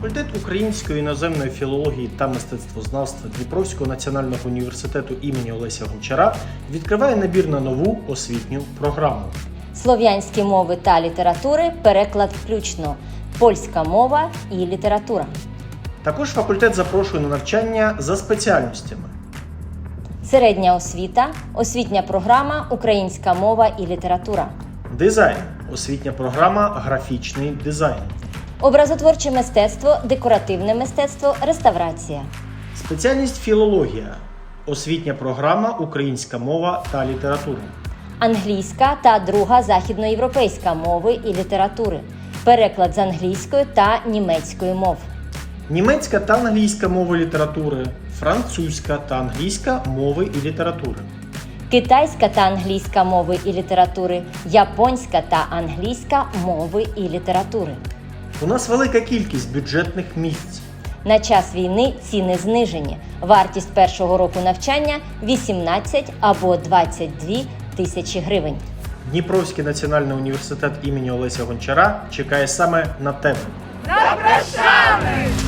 Факультет української іноземної філології та мистецтвознавства Дніпровського національного університету імені Олеся Гончара відкриває набір на нову освітню програму. Слов'янські мови та літератури, переклад включно, польська мова і література. Також факультет запрошує на навчання за спеціальностями. Середня освіта, освітня програма, українська мова і література. Дизайн, освітня програма графічний дизайн. Образотворче мистецтво, декоративне мистецтво, реставрація. Спеціальність філологія, освітня програма українська мова та література. Англійська та друга західноєвропейська мови і літератури. Переклад з англійської та німецької мов. Німецька та англійська мови літератури, французька та англійська мови і літератури. Китайська та англійська мови і літератури, японська та англійська мови і літератури. У нас велика кількість бюджетних місць. На час війни ціни знижені. Вартість першого року навчання 18 або 22 тисячі гривень. Дніпровський національний університет імені Олеся Гончара чекає саме на тебе. Запрошаю!